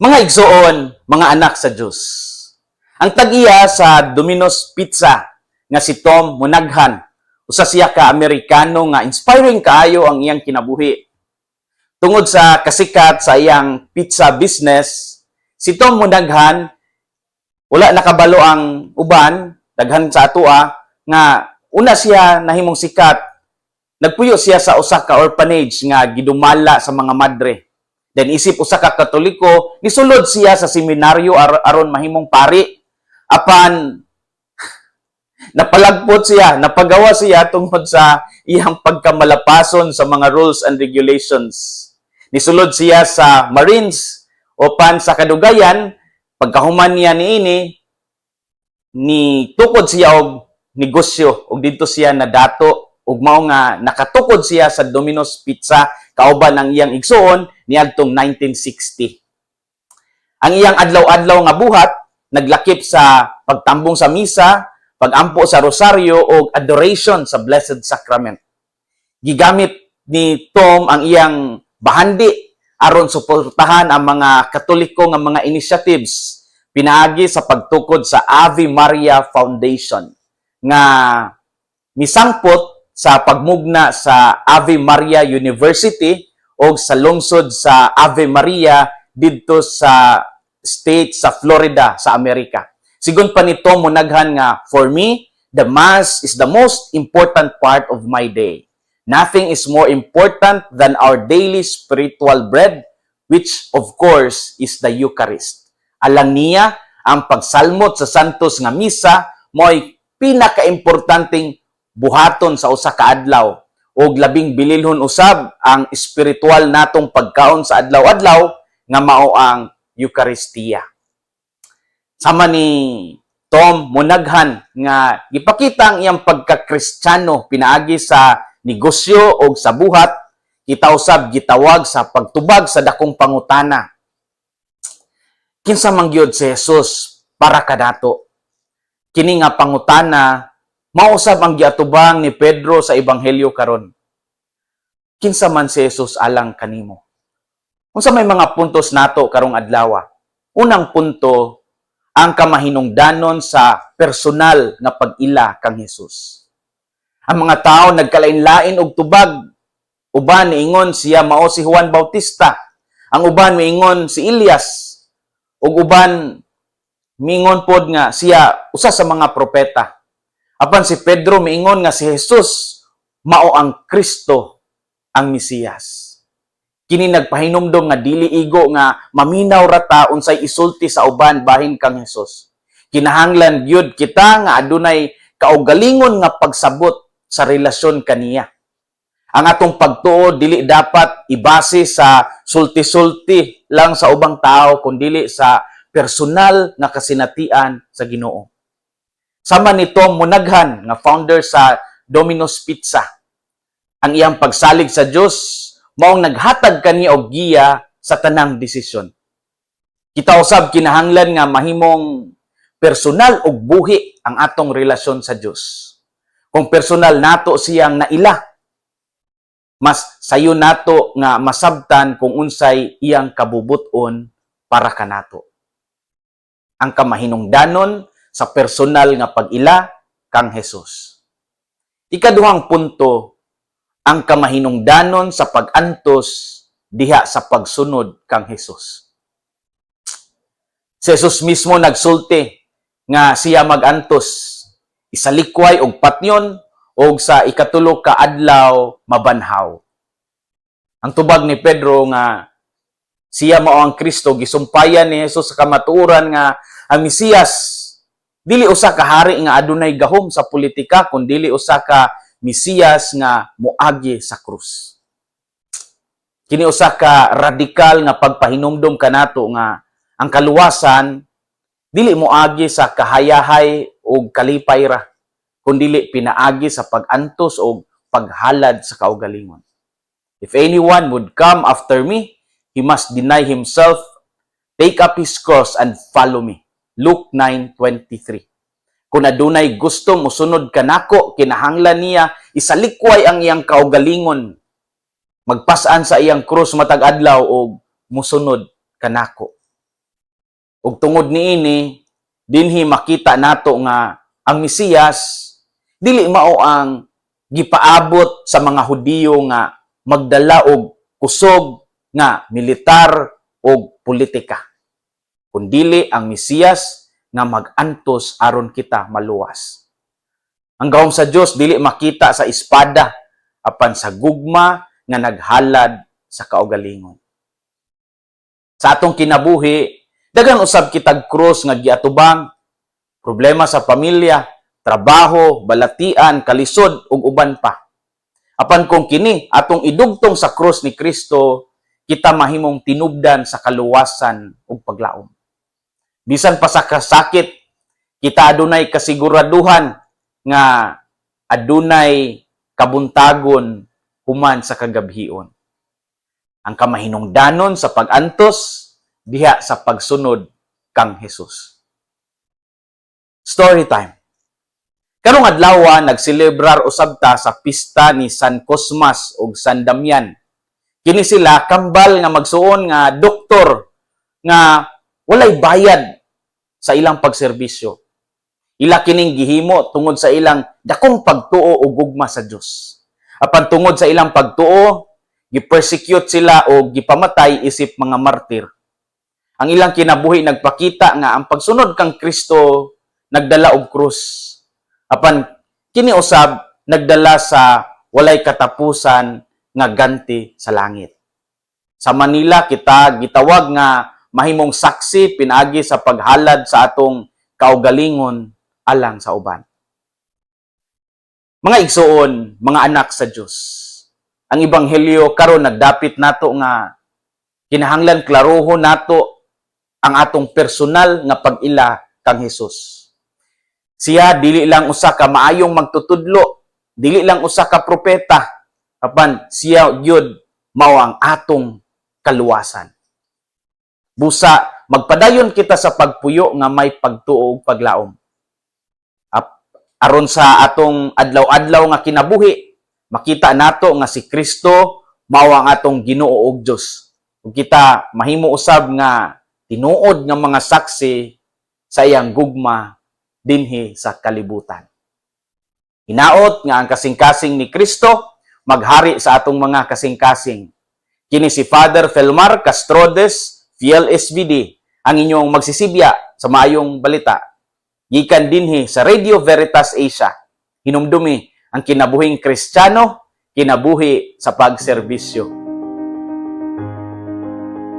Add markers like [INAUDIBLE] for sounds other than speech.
Mga igsoon, mga anak sa Diyos. Ang tag-iya sa Domino's Pizza nga si Tom Munaghan, usa siya ka Amerikano nga inspiring kaayo ang iyang kinabuhi. Tungod sa kasikat sa iyang pizza business, si Tom Munaghan wala nakabalo ang uban, daghan sa atua nga una siya nahimong sikat. Nagpuyo siya sa usa ka orphanage nga gidumala sa mga madre. Then isip usa ka Katoliko, nisulod siya sa seminaryo ar- aron mahimong pari. Apan [LAUGHS] napalagpot siya, napagawa siya tungod sa iyang pagkamalapason sa mga rules and regulations. Nisulod siya sa Marines upan sa kadugayan, pagkahuman niya niini, ni tukod siya og negosyo ug dito siya nadato ug mao nga nakatukod siya sa Domino's Pizza kauban ang iyang igsuon niadtong 1960. Ang iyang adlaw-adlaw nga buhat naglakip sa pagtambong sa misa, pagampo sa rosaryo ug adoration sa Blessed Sacrament. Gigamit ni Tom ang iyang bahandi aron suportahan ang mga Katoliko nga mga initiatives pinaagi sa pagtukod sa Ave Maria Foundation nga misangpot sa pagmugna sa Ave Maria University o sa lungsod sa Ave Maria didto sa state sa Florida sa Amerika. Sigon pa nito munaghan nga for me the mass is the most important part of my day. Nothing is more important than our daily spiritual bread which of course is the Eucharist. Alang niya ang pagsalmot sa santos nga misa mo'y pinakaimportanteng buhaton sa usa ka adlaw ug labing bililhon usab ang espiritual natong pagkaon sa adlaw-adlaw nga mao ang Eucharistia. Sama ni Tom Munaghan nga gipakita ang iyang pagka-Kristiyano pinaagi sa negosyo o sa buhat kita usab gitawag sa pagtubag sa dakong pangutana. Kinsa man gyud si Jesus para kadato. Kini nga pangutana mausab ang giatubang ni Pedro sa ebanghelyo karon. Kinsa man si Jesus alang kanimo. Unsa may mga puntos nato karong adlaw? Unang punto, ang kamahinungdanon sa personal nga pag-ila kang Jesus. Ang mga tao nagkalain-lain og tubag. Uban niingon siya mao si Juan Bautista. Ang uban miingon si Elias. Ug uban miingon pod nga siya usa sa mga propeta. Apan si Pedro miingon nga si Jesus mao ang Kristo ang Mesiyas. Kini nagpahinumdom nga dili igo nga maminaw rata unsay isulti sa uban bahin kang Jesus. Kinahanglan gyud kita nga adunay kaugalingon nga pagsabot sa relasyon kaniya. Ang atong pagtuo dili dapat ibase sa sulti-sulti lang sa ubang tao kundi sa personal nga kasinatian sa Ginoo. Sama ni Tom Munaghan nga founder sa Domino's Pizza. Ang iyang pagsalig sa Dios maong naghatag kaniya og giya sa tanang desisyon. Kita usab kinahanglan nga mahimong personal ug buhi ang atong relasyon sa Dios. Kung personal nato siyang naila, mas sayo nato nga masabtan kung unsay iyang kabubuton para kanato. Ang kamahinungdanon sa personal nga pag-ila kang Hesus. Ikaduhang punto, ang kamahinungdanon sa pag-antos diha sa pagsunod kang Hesus. Si Jesus mismo nagsulti nga siya magantos isalikway og patnyon og sa ikatulo ka adlaw mabanhaw. Ang tubag ni Pedro nga siya mao ang Kristo gisumpayan ni Jesus sa kamatuoran nga ang Mesiyas dili usa ka hari nga adunay gahom sa politika kun dili usa ka Mesiyas nga moagi sa krus. Kini usa ka radikal nga pagpahinumdom kanato nga ang kaluwasan dili moagi sa kahayahay o kalipay ra kundili pinaagi sa pag-antos o paghalad sa kaugalingon. If anyone would come after me, he must deny himself, take up his cross, and follow me. Luke 9.23 Kung adunay gusto musunod kanako, kinahanglan niya, isalikway ang iyang kaugalingon, magpasaan sa iyang krus matag adlaw o musunod kanako. ug tungod niini dinhi makita nato nga ang Mesiyas dili mao ang gipaabot sa mga Hudiyo nga magdala og kusog nga militar o politika kundili ang Mesiyas nga magantos aron kita maluwas. Ang gahom sa Dios dili makita sa espada apan sa gugma nga naghalad sa kaugalingon sa atong kinabuhi dagan usab kitag krus nga giatubang problema sa pamilya trabaho balatian kalisod ug uban pa. Apan kung kini atong idugtong sa krus ni Kristo kita mahimong tinubdan sa kaluwasan ug paglaom bisan pa sa kasakit kita adunay kasiguraduhan nga adunay kabuntagon human sa kagabhion ang kamahinungdanon sa pagantos diha sa pagsunod kang Hesus. Story time. Karong adlaw nagselebrar usab ta sa pista ni San Cosmas ug San Damian. Kini sila kambal nga magsuon nga doktor nga walay bayad sa ilang pagserbisyo. Ila kining gihimo tungod sa ilang dakong pagtuo ug gugma sa Dios. Apan tungod sa ilang pagtuo, gi-persecute sila o gipamatay isip mga martir. Ang ilang kinabuhi nagpakita nga ang pagsunod kang Kristo nagdala og krus. Apan kini usab nagdala sa walay katapusan nga ganti sa langit. Sa Manila kita gitawag nga mahimong saksi pinaagi sa paghalad sa atong kaugalingon alang sa uban. Mga igsuon, mga anak sa Dios. Ang ebanghelyo karon nagdapit nato nga kinahanglan klarohon nato ang atong personal nga pag-ila kang Hesus. Siya dili lang usa ka maayong magtutudlo, dili lang usa ka propeta, apan siya gyud mao ang atong kaluwasan. Busa magpadayon kita sa pagpuyo nga may pagtuo ug paglaom. Aron sa atong adlaw-adlaw nga kinabuhi, makita nato nga si Kristo mao ang atong Ginoo ug Dios. Ug kita mahimo usab nga tinuod nga mga saksi sa iyang gugma dinhi sa kalibutan. Hinaot nga ang kasing-kasing ni Kristo maghari sa atong mga kasing-kasing. Kini si Father Felmar Castrodes, SVD, ang inyong magsisibya sa maayong balita. Gikan dinhi sa Radio Veritas Asia. Hinumdumi ang kinabuhing Kristiyano, kinabuhi sa pagserbisyo.